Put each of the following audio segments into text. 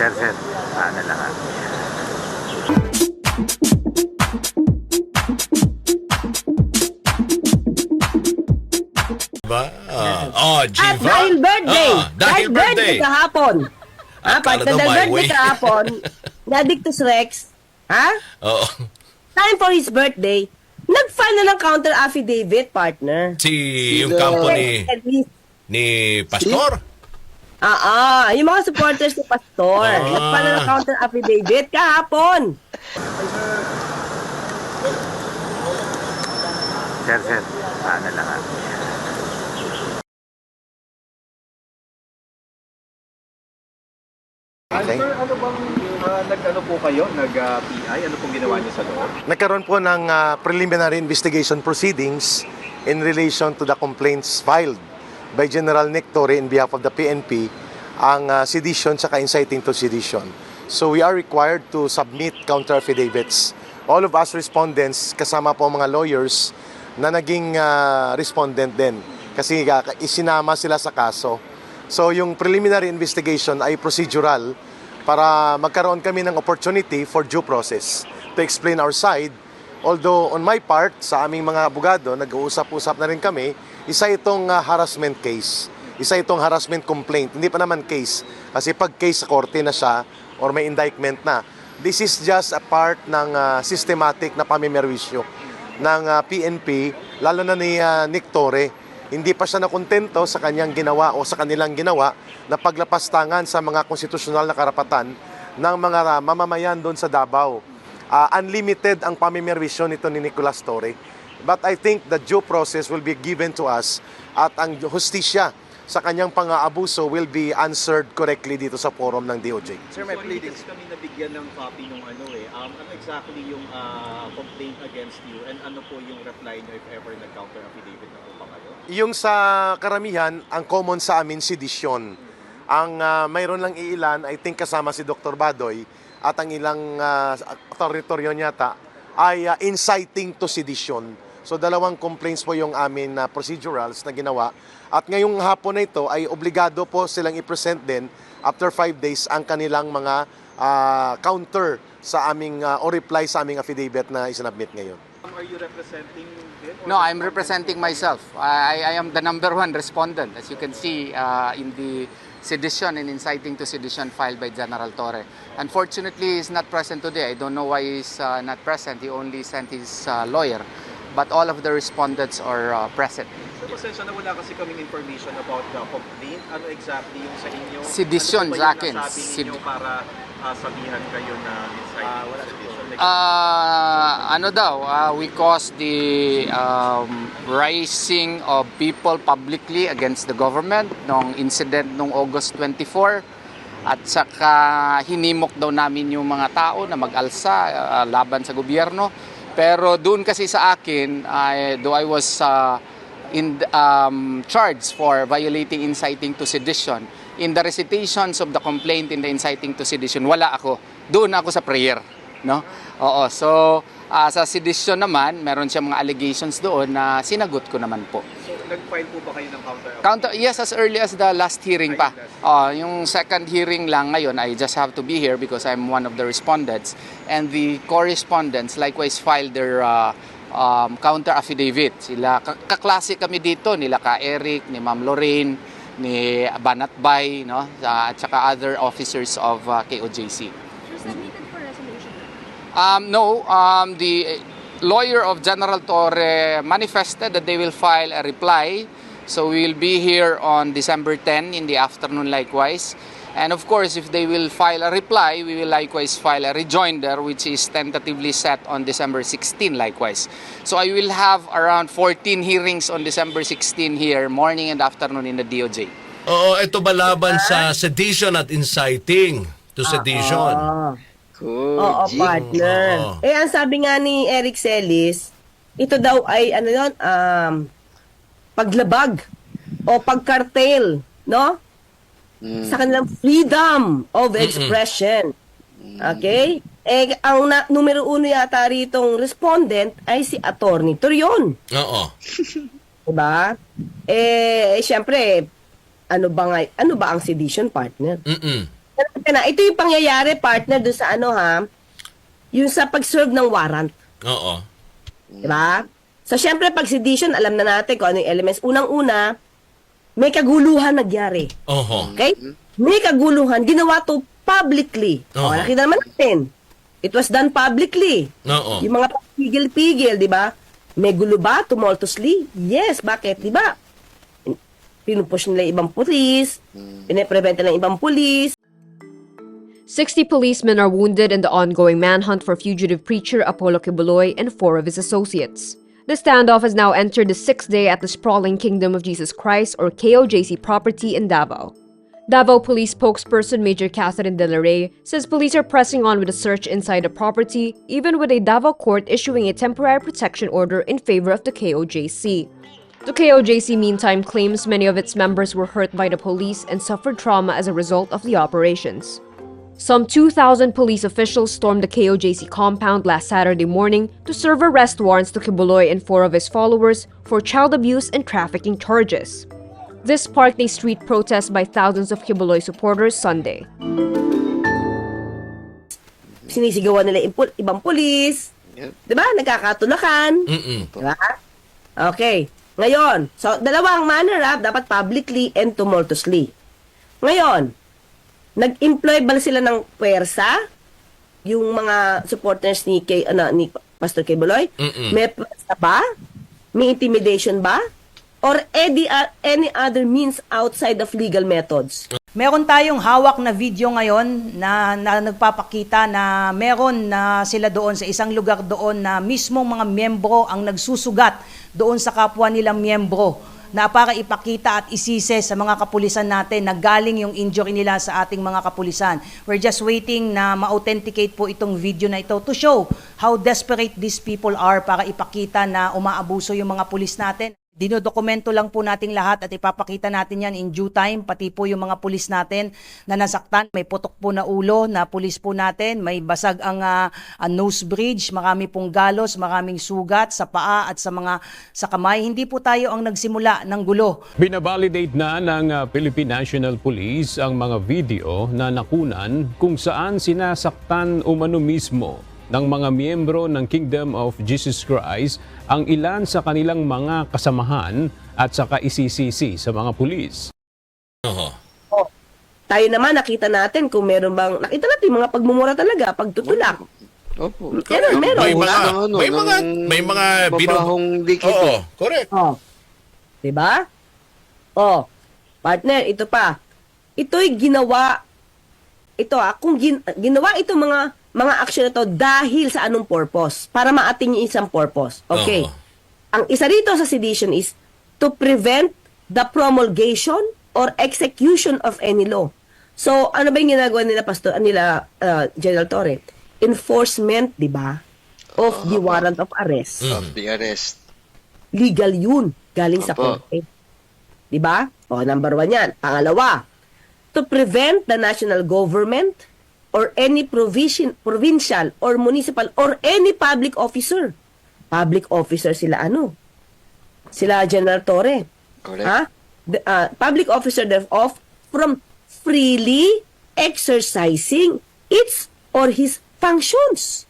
Sir, sir. Ano lang ah. Ba? Ah, oh, At Jiva. dahil birthday, Ah, dahil birthday. kahapon. Ha, Akala pag dahil my birthday way. kahapon, na Dictus Rex, ha? Oo. Time for his birthday, nag-file na ng counter affidavit, partner. Si yung kampo ni, At least, ni Pastor. Ah, ah, yung mga supporters ni Pastor, Ah. nag-file na ng counter affidavit kahapon. Sir, sir. Ano lang ah. Okay. Sir, ano bang uh, nag-ano po kayo? Nag-PI? ano pong ginawa niyo sa loob? Nagkaroon po ng ah, preliminary investigation proceedings in relation to the complaints filed by General Nick Torre in behalf of the PNP ang ah, sedition sa inciting to sedition. So we are required to submit counter affidavits. All of us respondents, kasama po mga lawyers na naging ah, respondent din kasi isinama sila sa kaso. So yung preliminary investigation ay procedural para magkaroon kami ng opportunity for due process to explain our side. Although on my part, sa aming mga abogado, nag-uusap-usap na rin kami, isa itong ah, harassment case. Isa itong harassment complaint. Hindi pa naman case. Kasi pag case sa korte na siya or may indictment na, this is just a part ng ah, systematic na pamimerwisyo ng ah, PNP, lalo na ni ah, Nick Torre, hindi pa siya nakontento sa kanyang ginawa o sa kanilang ginawa na paglapastangan sa mga konstitusyonal na karapatan ng mga mamamayan doon sa Davao. Ah, unlimited ang pamimerwisyo nito ni Nicolas Torre. But I think the due process will be given to us at ang hustisya sa kanyang pang-aabuso will be answered correctly dito sa forum ng DOJ. Sir, may Sorry, kasi kami nabigyan ng copy nung ano eh. Um, ano exactly yung ah, complaint against you and ano po yung reply niyo if ever nag-counter affidavit na po ba kayo? Yung sa karamihan, ang common sa amin sedisyon. Ang ah, mayroon lang iilan, I think kasama si Dr. Badoy at ang ilang uh, teritoryo yata ay ah, inciting to sedition. So dalawang complaints po yung amin na procedurals na ginawa. At ngayong hapon na ito ay obligado po silang i-present din after five days ang kanilang mga ah, counter sa aming ah, o reply sa aming affidavit na isinabmit ngayon. Um, are you representing them? or- No, I'm representing myself. I, I am the number one respondent, as you can see uh, in the sedition and inciting to sedition filed by General Torre. Unfortunately, he's not present today. I don't know why he's uh, not present. He only sent his uh, lawyer. But all of the respondents are uh, present. Sir, pasensya na wala kasi kaming information about the complaint. Ano exactly yung sa inyo? Sedition ano sa akin. nasabi ninyo Sid- para ah, sabihan kayo na inciting to sedition? Like, Uh, ano daw, uh, we caused the um, rising of people publicly against the government nung incident nung August 24 at saka hinimok daw namin yung mga tao na mag-alsa uh, laban sa gobyerno. Pero doon kasi sa akin, I, though I was uh, in um, charged for violating inciting to sedition, in the recitations of the complaint in the inciting to sedition, wala ako. Doon ako sa prayer. No? Oo, so ah, sa sedition naman, meron siya mga allegations doon na sinagot ko naman po. Nag-file po ba kayo ng counter Counter, yes, as early as the last hearing pa. Ah, yung second hearing lang ngayon, I just have to be here because I'm one of the respondents. And the correspondents likewise filed their uh, um, counter affidavit. Sila, ka- kaklase kami dito, nila ka Eric, ni Ma'am Lorraine, ni Banat Bay, no? Ah, at saka other officers of uh, KOJC. submitted for resolution. Um, no, um, the lawyer of General Torre manifested that they will file a reply. So we will be here on December 10 in the afternoon likewise. And of course, if they will file a reply, we will likewise file a rejoinder which is tentatively set on December 16 likewise. So I will have around 14 hearings on December 16 here, morning and afternoon in the DOJ. Oo, ito ba laban sa sedition at inciting to sedition? Ah. Oo, partner. Oo. Eh, ang sabi nga ni Eric Celis, ito daw ay, ano yun, um, paglabag o pagkartel, no? Sa kanilang freedom of expression. Okay? Eh, ang na, numero uno yata ritong respondent ay si Attorney Torion. Oo. Diba? Eh, eh syempre, ano ba nga, ano ba ang sedition partner? Mm-mm. Teka na, ito yung pangyayari, partner, doon sa ano ha, yung sa pag-serve ng warrant. Oo. Di ba? So, syempre, pag sedition, alam na natin kung ano yung elements. Unang-una, may kaguluhan nagyari. Oho. Okay? May kaguluhan, ginawa to publicly. O, Oo. nakita naman natin. It was done publicly. Oo. Yung mga pigil-pigil, di ba? May gulo ba? Tumultuously? Yes. Bakit? Di ba? Pinupush nila yung ibang pulis, piniprevent nila yung ibang pulis, 60 policemen are wounded in the ongoing manhunt for fugitive preacher Apollo Kibuloy and four of his associates. The standoff has now entered the sixth day at the sprawling Kingdom of Jesus Christ or KOJC property in Davao. Davao Police spokesperson Major Catherine De La Rey says police are pressing on with a search inside the property, even with a Davao court issuing a temporary protection order in favor of the KOJC. The KOJC meantime claims many of its members were hurt by the police and suffered trauma as a result of the operations. Some 2,000 police officials stormed the KOJC compound last Saturday morning to serve arrest warrants to Kibuloy and four of his followers for child abuse and trafficking charges. This sparked a street protest by thousands of Kibuloy supporters Sunday. sinisigawan nila yung pul- ibang pulis. Yep. Di ba? Nagkakatulakan. Mm-mm. Di ba? Okay. Ngayon, so dalawang manner up dapat publicly and tumultuously. Ngayon, nag-employ ba sila ng puwersa? Yung mga supporters ni Kay, ano, ni Pastor Kay Buloy? Mm-mm. May puwersa ba? May intimidation ba? Or any, any other means outside of legal methods? Meron tayong hawak na video ngayon na, na nagpapakita na meron na sila doon sa isang lugar doon na mismong mga miyembro ang nagsusugat doon sa kapwa nilang miyembro na para ipakita at isise sa mga kapulisan natin na galing yung injury nila sa ating mga kapulisan. We're just waiting na ma-authenticate po itong video na ito to show how desperate these people are para ipakita na umaabuso yung mga pulis natin. Dinodokumento lang po nating lahat at ipapakita natin yan in due time, pati po yung mga pulis natin na nasaktan. May putok po na ulo na pulis po natin, may basag ang ah, ah, nose bridge, marami pong galos, maraming sugat sa paa at sa mga sa kamay. Hindi po tayo ang nagsimula ng gulo. Binabalidate na ng uh, Philippine National Police ang mga video na nakunan kung saan sinasaktan umano mismo ng mga miyembro ng Kingdom of Jesus Christ ang ilan sa kanilang mga kasamahan at saka isisisi sa mga pulis. Oho. Tayo naman, nakita natin kung meron bang, nakita natin yung mga pagmumura talaga, pagtutulak. Opo. Meron, meron. May mga, Ng ano, may mga, may mga binu- mabahong dikit. Oo, correct. Oh. 'Di ba? Oh. Partner, ito pa. Ito'y ginawa ito ah, kung gin, ginawa ito mga mga action na to dahil sa anong purpose? Para maating yung isang purpose. Okay. Oo. Ang isa rito sa sedition is to prevent the promulgation or execution of any law. So, ano ba yung ginagawa nila, Pastor, nila, uh, General Torre? Enforcement, di ba? Of the warrant of arrest Of the arrest. legal yun. Galing sa Opo. korte. Di ba? O, number one yan. Pangalawa, to prevent the national government or any provision, provincial or municipal or any public officer. Public officer sila ano? Sila General Torre. Correct. Ha? The, uh, public officer thereof from freely exercising its or his functions.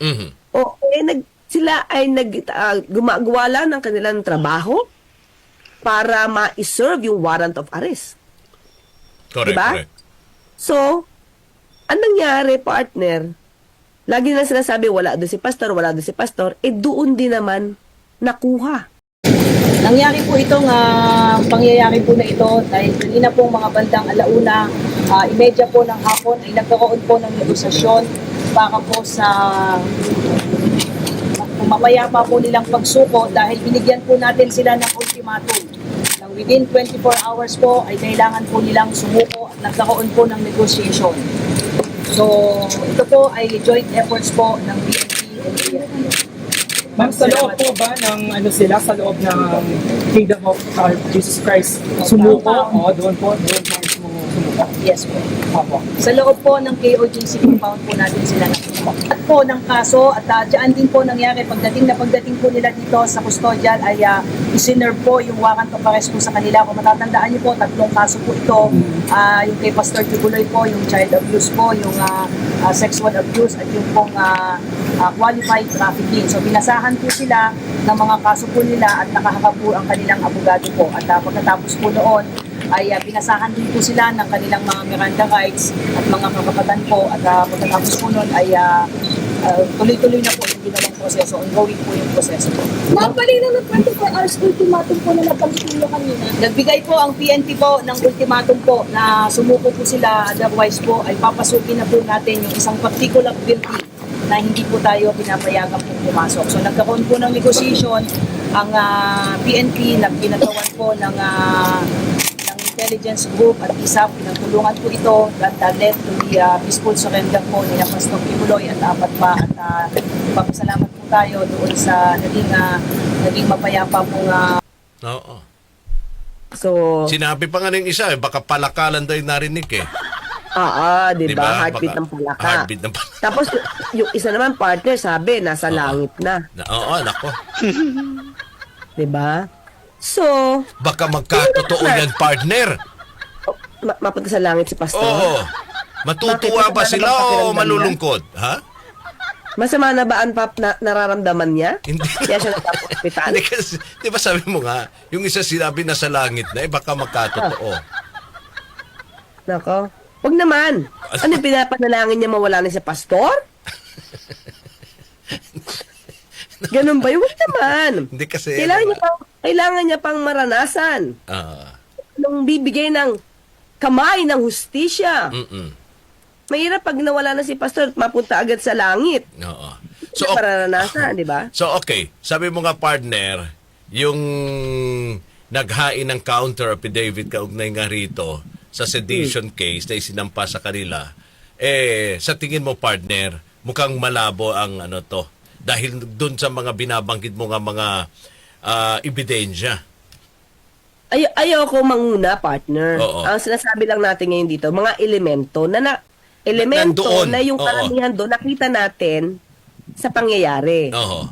Mhm. O eh, nag, sila ay nag, ah, gumagawa ng kanilang trabaho para ma-serve yung warrant of arrest. Correct, Diba? correct. So, anong nangyari, partner? Lagi na sinasabi, wala doon si pastor, wala doon si pastor, eh doon din naman nakuha. Nangyari po itong ah, pangyayari po na ito dahil kanina po mga bandang alauna, uh, imedya po ng hapon ay nagkaroon po ng negosasyon para po sa mamaya pa po nilang pagsuko dahil binigyan po natin sila ng ultimatum. Within 24 hours po ay kailangan po nilang sumuko at nagkaroon po ng negotiation. So, ito po ay joint efforts po ng PNP and PNP. Ma'am, sa loob po ba ng ano sila, sa loob ng Kingdom of uh, Jesus Christ, sumuko? O, doon po, doon po sumuko. Yes po. Opo. Sa loob po ng KOJC compound po natin sila nakuha. At po ng kaso at uh, dyan din po nangyari pagdating na pagdating po nila dito sa custodial ay uh, isinerve po yung warrant of arrest po sa kanila. Kung matatandaan niyo po, tatlong kaso po ito. Ah, yung kay Pastor Tibuloy po, yung child abuse po, yung ah, ah, sexual abuse at yung pong ah, ah, qualified trafficking. So binasahan po sila ng mga kaso po nila at nakaharap po ang kanilang abogado po. At ah, pagkatapos po noon, ay uh, binasahan din po sila ng kanilang mga Miranda rights at mga kakapatan po at uh, pagkatapos po nun ay uh, uh, tuloy-tuloy na po yung ginawang proseso, ongoing po yung proseso po. Napalino ng 24 hours ultimatum po na napagpilo kanina. Nagbigay po ang PNP po ng ultimatum po na sumuko po sila otherwise po ay papasukin na po natin yung isang particular building na hindi po tayo pinapayagan po pumasok. So nagkaroon po ng negotiation ang ah, PNP, nagpinagawan po ng ah, ng intelligence group at ISAP, pinagtulungan po ito that uh, led to the uh, peaceful surrender po ni Pastor Kibuloy at apat pa at uh, papasalamat po tayo doon sa naging, uh, naging mapayapa pong uh, Oo. So, Sinabi pa nga ng isa, eh, baka palakalan daw yung narinig eh. ah, ah, di ba? ba? Heartbeat Baka- ng palaka. Heartbeat ng palaka. Tapos, yung isa naman partner, sabi, nasa langit na. Na, oo, nako. Di ba? So, Baka magkatotoo yan, partner. ma- mapunta sa langit si Pastor. Oo. Matutuwa Bakit? ba sila ba o pakiramdam malulungkot? Ha? Masama na ba ang pap na nararamdaman niya? Hindi. Kaya siya nagpa-hospital? Hindi kasi, di ba sabi mo nga, yung isa sinabi na sa langit na, eh baka magkatotoo. Nako. Wag naman. Ano pinapanalangin niya mawala na si Pastor? Ganun ba yun? Wag naman. Hindi kasi, Kailangan niya pang, kailangan niya pang maranasan. Ah, Nung bibigay ng kamay ng hustisya. mm Mahirap pag nawala na si Pastor at mapunta agad sa langit. Oo. So, So, ok- maranasan, di ba? So okay, sabi mo nga partner, yung naghain ng counter affidavit kaugnay nga rito sa sedition case na isinampa sa kanila, eh sa tingin mo partner, mukhang malabo ang ano to dahil doon sa mga binabanggit mo nga mga ah, ebidensya. Ay ayoko manguna, partner. Oo. Ang sinasabi lang natin ngayon dito, mga elemento na na elemento Nandoon. na yung Oo. karamihan doon nakita natin sa pangyayari. Oo.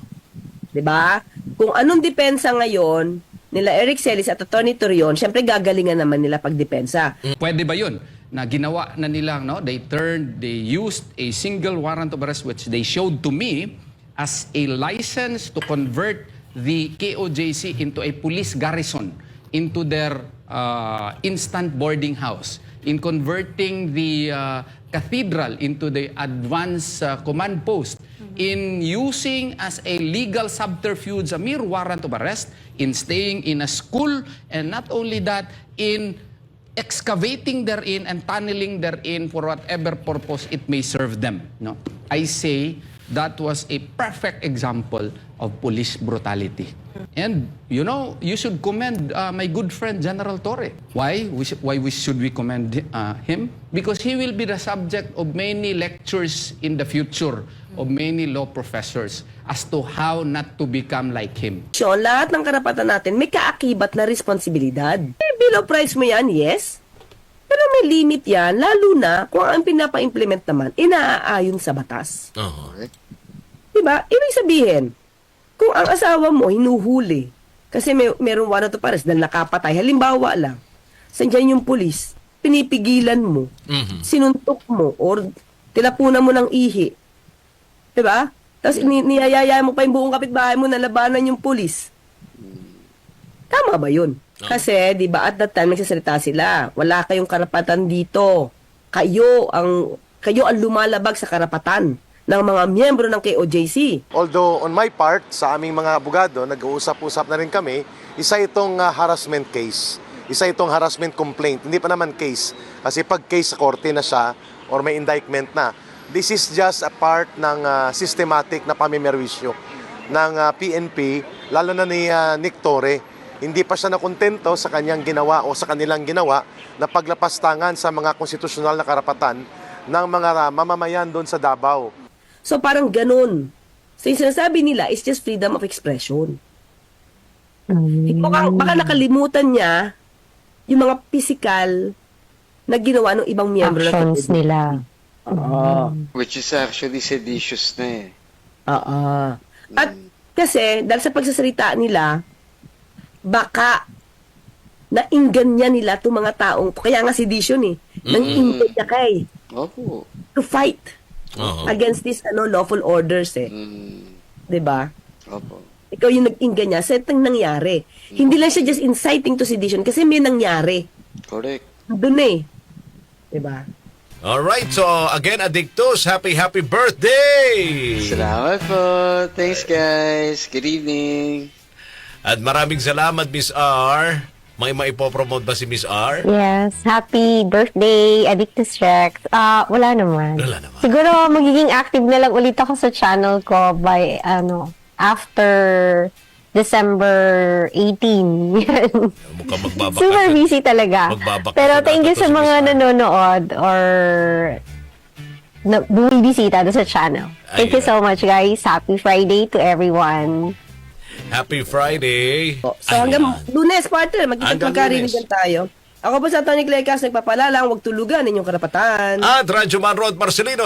'Di ba? Kung anong depensa ngayon nila Eric Celis at Attorney Torion, syempre gagalingan naman nila pagdepensa. Pwede ba yun? Na ginawa na nila, no? They turned, they used a single warrant of arrest which they showed to me as a license to convert the KOJC into a police garrison into their uh, instant boarding house in converting the uh, cathedral into the advanced uh, command post in using as a legal subterfuge a mere warrant of arrest in staying in a school and not only that in excavating therein and tunneling therein for whatever purpose it may serve them. No i say that was a perfect example of police brutality and you know you should commend uh, my good friend general torre why we why we should we commend uh, him because he will be the subject of many lectures in the future of many law professors as to how not to become like him So, lahat ng karapatan natin may kaakibat na responsibilidad. Eh, bill of mo yan, yes. Pero may limit yan, lalo na kung ang pinapa-implement naman, inaaayon sa batas. Oo. Diba? Ibig sabihin, kung ang asawa mo hinuhuli, kasi may, meron warrant of arrest dahil nakapatay, halimbawa lang, sandyan yung pulis, pinipigilan mo, Mhm. sinuntok mo, or tilapunan mo ng ihi. Diba? Tapos ni niyayaya mo pa yung buong kapitbahay mo na labanan yung pulis. Tama ba yun? Kasi, di ba, at that time, nagsasalita sila, wala kayong karapatan dito. Kayo ang, kayo ang lumalabag sa karapatan ng mga miyembro ng KOJC. Although on my part, sa aming mga abogado, nag-uusap-usap na rin kami, isa itong ah, harassment case. Isa itong harassment complaint. Hindi pa naman case. Kasi pag case sa korte na siya or may indictment na, this is just a part ng ah, systematic na pamimerwisyo ng ah, PNP, lalo na ni ah, Nick Torre. Hindi pa siya nakontento sa kanyang ginawa o sa kanilang ginawa na paglapastangan sa mga konstitusyonal na karapatan ng mga ah, mamamayan doon sa Davao. So parang ganun. So yung sinasabi nila is just freedom of expression. Baka, baka nakalimutan niya yung mga physical na ginawa ng ibang miyembro ng actions community. nila. Oo. Which is actually seditious na eh. Oo. At kasi, dahil sa pagsasalita nila, baka nainggan niya nila itong mga taong, kaya nga sedition eh, nang inggan niya kay Opo. to fight Oo. against these ano lawful orders eh. Mm. 'Di ba? Opo. Ikaw yung nag-inggan niya, sa itong nangyari. Hindi lang siya just inciting to sedition kasi may nangyari. Correct. Doon eh. ba? Alright, so again, Addictus, happy, happy birthday! Salamat po. Thanks guys. Good evening. At maraming salamat, Miss R. May maipopromote ba si Miss R? Yes, happy birthday, Addictus Rex. Ah, wala naman. Wala naman. Siguro magiging active na lang ulit ako sa channel ko by ano, after December 18. Yan. Mukhang magbabaka. Super busy talaga. Magbabaka Pero ka thank you sa si mga Miss R. nanonood or na, bumibisita doon sa channel. Thank you so much guys. Happy Friday to everyone. Happy Friday! So hanggang lunes, partner, magkita Hanggang magkarinigan tayo. Ako po sa Tony Clecas, nagpapalalang, huwag tulugan inyong karapatan. At Radyo Man Road Marcelino.